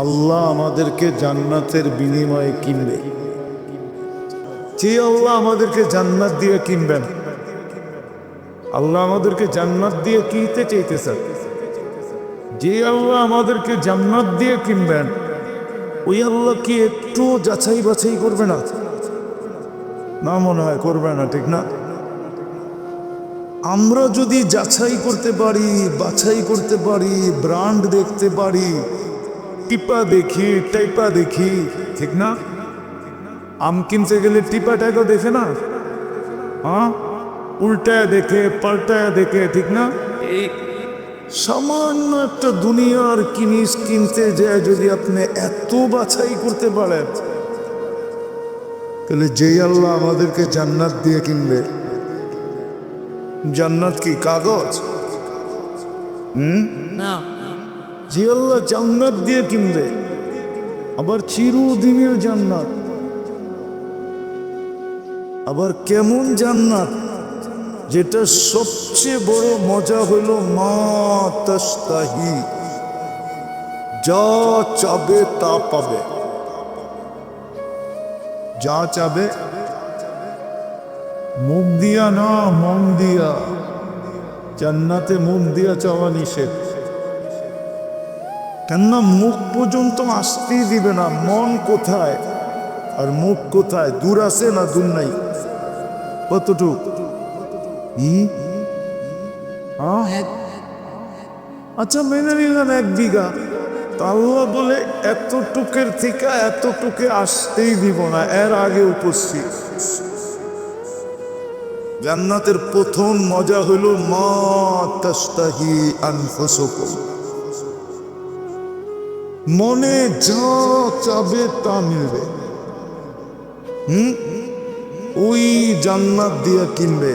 আল্লাহ আমাদেরকে জান্নাতের বিনিময়ে কিনবে। যে আল্লাহ আমাদেরকে জান্নাত দিয়ে কিনবেন, আল্লাহ আমাদেরকে জান্নাত দিয়ে কিনতে চাইতেছেন। যে আল্লাহ আমাদেরকে জান্নাত দিয়ে কিনবেন, ওই আল্লাহ কি একটু যাচাই বাছাই করবে না? না মনে হয় করবে না, ঠিক না? আমরা যদি যাচাই করতে পারি, বাছাই করতে পারি ব্রান্ড দেখতে পারি টিপা দেখি টাইপা দেখি। ঠিক না? আম কিনতে গেলে টিপা টাইপা দেখে না? হ্যাঁ? উল্টায় দেখে পাল্টায় দেখে ঠিক না? এই সামান্য একটা দুনিয়ার জিনিস কিনতে যায় যদি আপনি এত বাছাই করতে পারেন। তাহলে যেই আল্লাহ আমাদেরকে জান্নাত দিয়ে কিনবে। জান্নাত কি কাগজ? হুম? না। যে জান্নাত দিয়ে কিনবে, আবার চিরদিনের জান্নাত। আবার কেমন জান্নাত, যেটা সবচেয়ে বড় মজা হইল মা তাস্তাহি। যা চাবে তা পাবে। যা চাবে মুখ দিয়া না মন দিয়া। জান্নাতে মুখ দিয়া চাওয়া নিষেধ। কেননা মুখ পর্যন্ত আসতেই দিবে না, মন কোথায়? আর মুখ কোথায়? দূর আছে না দূর নাই? কতটুক? আহ? আচ্ছা মেনে নিলাম এক বিঘা। তা আল্লাহ বলে এতটুকের থেকে এতটুকে আসতেই দিব না, এর আগে উপস্থিত। জান্নাতের প্রথম মজা হলো মা তাস্তাহি আনফুসুকুম। মনে যা চাবে তা মিলবে। হুম? ওই জান্নাত দিয়ে কিনবে।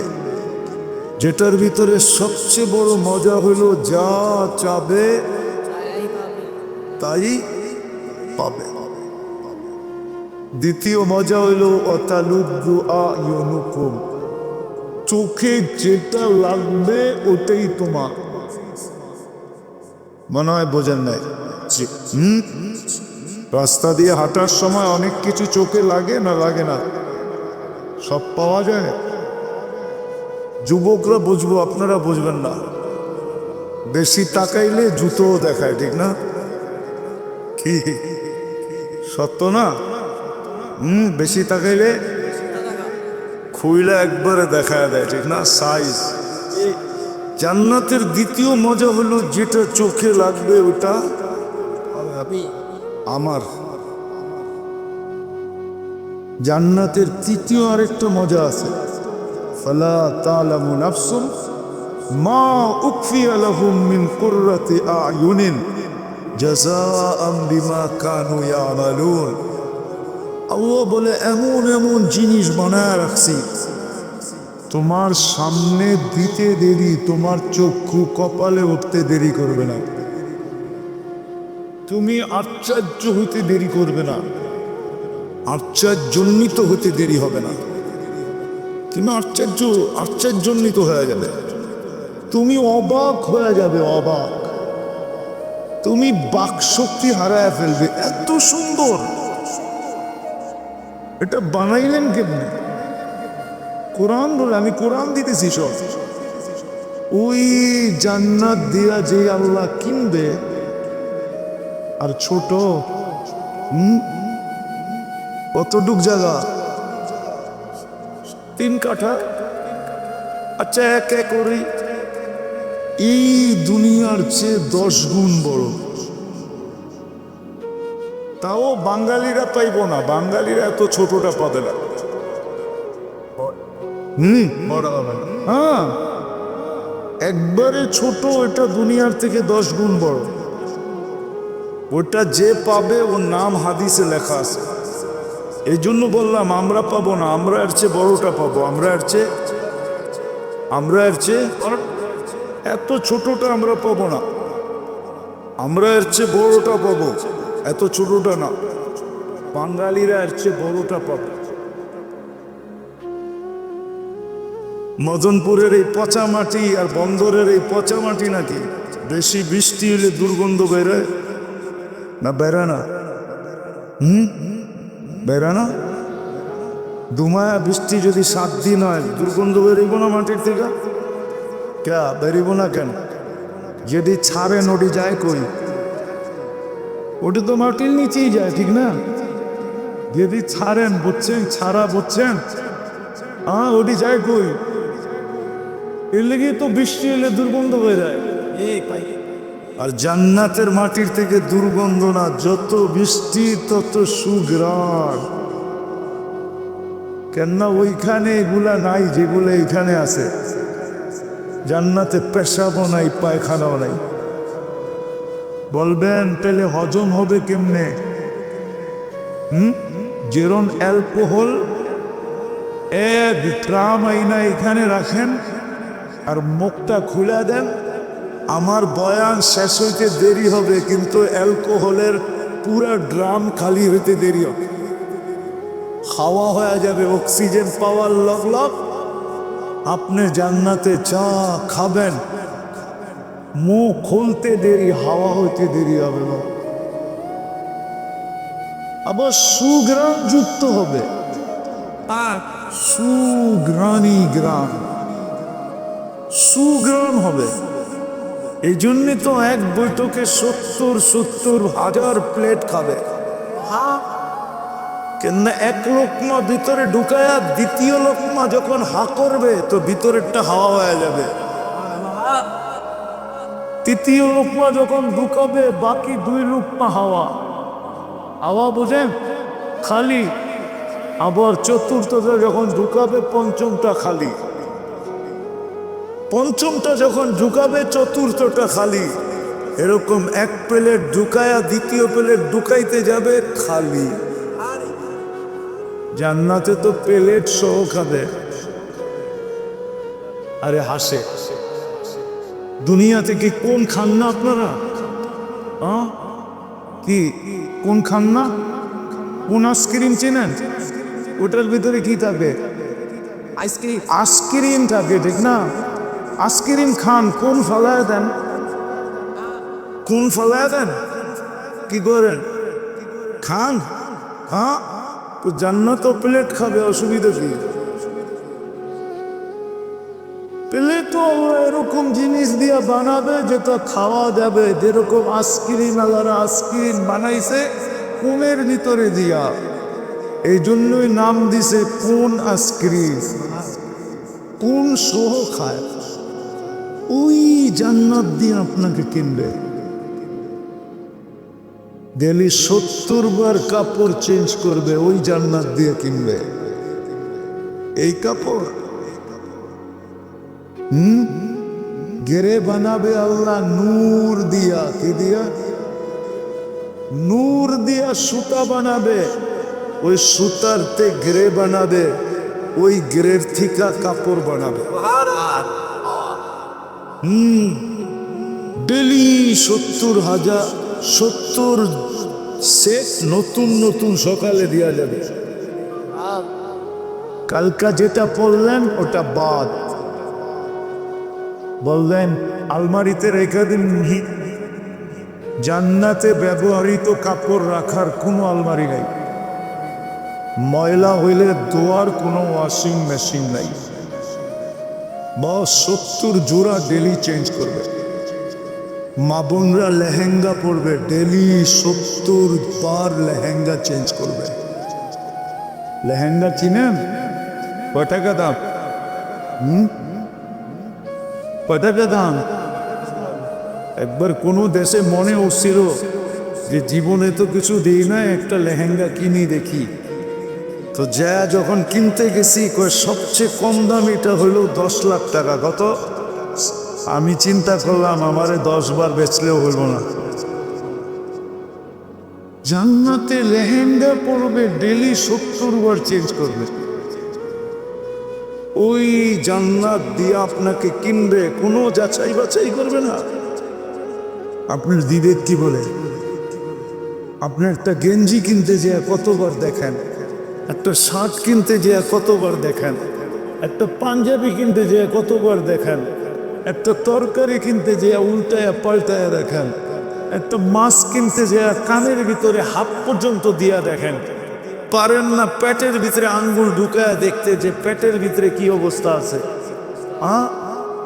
যেটার ভিতরে সবচেয়ে বড় মজা হলো যা চাবে তাই পাবে। দ্বিতীয় মজা হইল অতালুদ্দু আয়নুকুম চোখে যেটা লাগবে ওটাই তোমার। মনে হয় বোঝেন নাই। হুম? রাস্তা দিয়ে হাঁটার সময় অনেক কিছু চোখে লাগে না লাগে না? সব পাওয়া যায়? যুবকরা বুঝব, আপনারা বুঝবেন না। বেশি তাকাইলে জুতোও দেখায়, ঠিক না? কি? সত্য না? হুম, বেশি তাকাইলে খুইলা একবারে দেখা দেয়, ঠিক না? সাইজ জান্নাতের দ্বিতীয় মজা হলো যেটা চোখে লাগবে ওটা। আমি আমার। জান্নাতের তৃতীয় আরেকটা মজা আছে। ফালা তালামু নাফসুন মা উকফিয়া লাহুম মিন কুররাতি আয়ুনিন জাযাআম বিমা কানু ইয়ামালুন। আল্লাহ বলে, এমন এমন জিনিস বানায় রাখছি। তোমার সামনে দিতে দেরি, তোমার চক্ষু কপালে উঠতে দেরি করবে না। তুমি আশ্চর্য হইতে দেরি করবে না। আশ্চর্যজনিত হতে দেরি হবে না। তুমি আশ্চর্য, আশ্চর্যজনিত হয়ে যাবে। তুমি অবাক হয়ে যাবে, অবাক। তুমি বাকশক্তি হারায় ফেলবে, এত সুন্দর। এটা বানাইলেন কেমনি? কোরআন বলে, আমি কোরআন দিতেছি সব। ওই জান্নাত দিয়া যে আল্লাহ কিনবে আর ছোট কতটুক জায়গা? তিন কাঠা? আচ্ছা এক এক করে এই দুনিয়ার চেয়ে দশ গুণ বড়। তাও বাঙালিরা পাইব না। বাঙালিরা এত ছোটটা পাবে না। হুম? হ্যাঁ। একবারে ছোট, এটা দুনিয়ার থেকে দশ গুণ বড়। ওটা যে পাবে ওর নাম হাদিসে লেখা আছে। এই জন্য বললাম, আমরা পাবো না, আমরা এর চেয়ে বড়টা পাবো। আমরা এর চেয়ে, আমরা এর চেয়ে এত ছোটটা আমরা পাবো না। আমরা এর চেয়ে বড়টা পাবো, এত ছোটটা না। বাঙালিরা এর চেয়ে বড়টা পাবে। মদনপুরের এই পচা মাটি আর বন্দরের এই পচা মাটি নাকি বেশি বৃষ্টি হলে দুর্গন্ধ বেরোয়। না বেড়ানা হুম বেড়ানা দুমায়া বৃষ্টি যদি সাত দিন হয় দুর্গন্ধ বেরিব না মাটির থেকে কে বেরিব না কেন যদি ছাড়ে নদী যায় কই ওটা তো মাটির নিচেই যায় ঠিক না যদি ছাড়েন বুঝছেন ছাড়া বুঝছেন হ্যাঁ ওটি যায় কই এর লেগে তো বৃষ্টি এলে দুর্গন্ধ হয়ে যায় এই ভাই আর জান্নাতের মাটির থেকে দুর্গন্ধ না যত বৃষ্টি তত সুগ্রাণ। কেননা ওইখানে এগুলা নাই যেগুলো এখানে আছে। জান্নাতে পেশাবও নাই, পায়খানাও নাই। বলবেন তাহলে হজম হবে কেমনে? হুম? যেরম অ্যালকোহল এক ড্রাম আইনা এখানে রাখেন আর মুখটা খুলে দেন। আমার বয়ান শেষ হইতে দেরি হবে, কিন্তু অ্যালকোহলের পুরা ড্রাম খালি হইতে দেরি হবে। হাওয়া হয়ে যাবে, অক্সিজেন পাওয়ার লগ লগ। আপনি জান্নাতে চা খাবেন। মুখ খুলতে দেরি, হাওয়া হইতে দেরি হবে আবার সুগ্রাম যুক্ত হবে। আর সুগ্রাণী গ্রাম। সুগ্রাম হবে। এই জন্যে তো এক বৈঠকে সত্তর সত্তর হাজার প্লেট খাবে। কেননা এক লোকমা ভিতরে ঢুকায়া দ্বিতীয় লোকমা যখন হা করবে তো ভিতরেরটা হাওয়া হয়ে যাবে। তৃতীয় লোকমা যখন ঢুকাবে বাকি দুই লোকমা হাওয়া। হাওয়া বোঝেন? খালি। আবার চতুর্থটা যখন ঢুকাবে পঞ্চমটা খালি। পঞ্চমটা যখন ঢুকাবে চতুর্থটা খালি। এরকম এক প্লেট ঢুকায়া দ্বিতীয় প্লেট ঢুকাইতে যাবে খালি। জান্নাতে তো প্লেট সহ খাবে। আরে হাসে। দুনিয়াতে কি কোন খান না আপনারা? কি? কোন খান না? কোন আইসক্রিম চেনেন? ওটার ভিতরে কি থাকে? আইসক্রিম। আইসক্রিম থাকে ঠিক না? আইসক্রিম খান, কোন ফলায় দেন? কোন ফলায় দেন? কি করেন? খান? হ্যাঁ? তো জান্নাত প্লেট খাবে, অসুবিধা কি? প্লেটও এরকম জিনিস দিয়ে বানাবে যেটা খাওয়া যাবে, যেরকম আইসক্রিম আল্লাহরা আইসক্রিম বানাইছে, কোনের ভিতরে দিয়া? এই জন্যই নাম দিছে, কোন আইসক্রিম কোন সহ খায়? ওই জান্নাত দিয়ে আপনাকে কিনবে। ডেলি সত্তর বার কাপড় চেঞ্জ করবে, ওই জান্নাত দিয়ে কিনবে। এই কাপড়? হুম? গেরে বানাবে আল্লাহ নূর দিয়া, কি দিয়া? নূর দিয়া সুতা বানাবে, ওই সুতারতে গ্রে বানাবে, ওই গ্রের থিকা কাপড় বানাবে। হুম ডেলি সত্তর হাজার, সত্তর সেট নতুন নতুন সকালে দেওয়া যাবে। কালকা যেটা পড়লেন, ওটা বাদ। বললেন, আলমারিতে রেখে দিন জান্নাতে ব্যবহৃত কাপড় রাখার কোনো আলমারি নাই। ময়লা হইলে ধোয়ার কোনো ওয়াশিং মেশিন নাই। বা সত্তর জোড়া ডেলি চেঞ্জ করবে। মা বোনরা লেহেঙ্গা পরবে ডেলি সত্তর বার লেহেঙ্গা চেঞ্জ করবে। লেহেঙ্গা চিনেন কয় টাকা দাম। হুম? কয় টাকা দাম। একবার কোনো দেশে মনে হচ্ছিল যে জীবনে তো কিছু দিই না একটা লেহেঙ্গা কিনি দেখি। তো যা যখন কিনতে গেছি, কয় সবচেয়ে কম দাম এটা হলো দশ লাখ টাকা, কত? আমি চিন্তা করলাম, আমারে দশ বার বেচলেও হইল না। জান্নাতে লেহেঙ্গা পরবে, ডেলি সত্তর বার চেঞ্জ করবে। ওই জান্নাত দিয়ে আপনাকে কিনবে, কোনো যাচাই বাছাই করবে না। আপনার দিদির কি বলে? আপনি একটা গেঞ্জি কিনতে যে কতবার দেখেন? একটা শার্ট কিনতে যেয়ে কতবার দেখেন? একটা পাঞ্জাবি কিনতে যেয়ে কতবার দেখেন? একটা তরকারি কিনতে যেয়ে উল্টায় পাল্টায় দেখেন? একটা মাছ কিনতে যে কানের ভিতরে হাফ পর্যন্ত দিয়া দেখেন? পারেন না পেটের ভিতরে আঙ্গুল ঢুকায় দেখতে যে পেটের ভিতরে কি অবস্থা আছে? আ?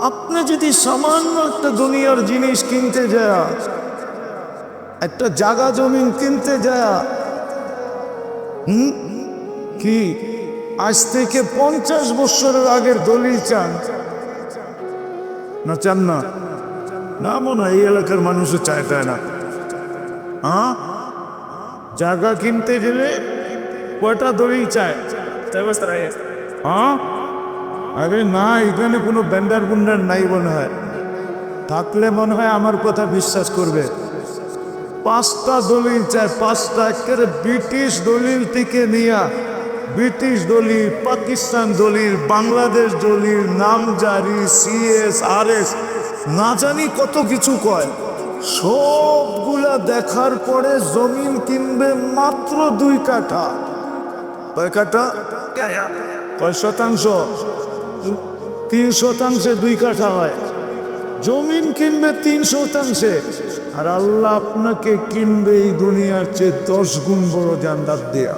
আপনি যদি সামান্য একটা দুনিয়ার জিনিস কিনতে যায়, একটা জাগা জমিন কিনতে যায়, হুম? কি? আজ থেকে পঞ্চাশ বছরের আগের দলিল চান। না চান না? না মনে এই এলাকার মানুষও চায় তাই না? হ্যাঁ জায়গা কিনতে গেলে কয়টা দলিল চায়? হ্যাঁ আরে না এখানে কোনো ব্যান্ডার বুন্ডার নাই মনে হয়। থাকলে মনে হয় আমার কথা বিশ্বাস করবে। পাঁচটা দলিল চায় পাঁচটা একেবারে ব্রিটিশ দলিল থেকে নিয়া। ব্রিটিশ দলিল, পাকিস্তান দলিল, বাংলাদেশ দলিল নামজারি সিএস আর এস না জানি কত কিছু কয়। সবগুলা দেখার পরে জমিন কিনবে মাত্র দুই কাঠা। কয় কাঠা? কয় শতাংশ? তিন শতাংশে দুই কাঠা হয়। জমিন কিনবে তিন শতাংশে। আর আল্লাহ আপনাকে কিনবে এই দুনিয়ার চেয়ে দশ গুণ বড় জান্দাত দেয়া।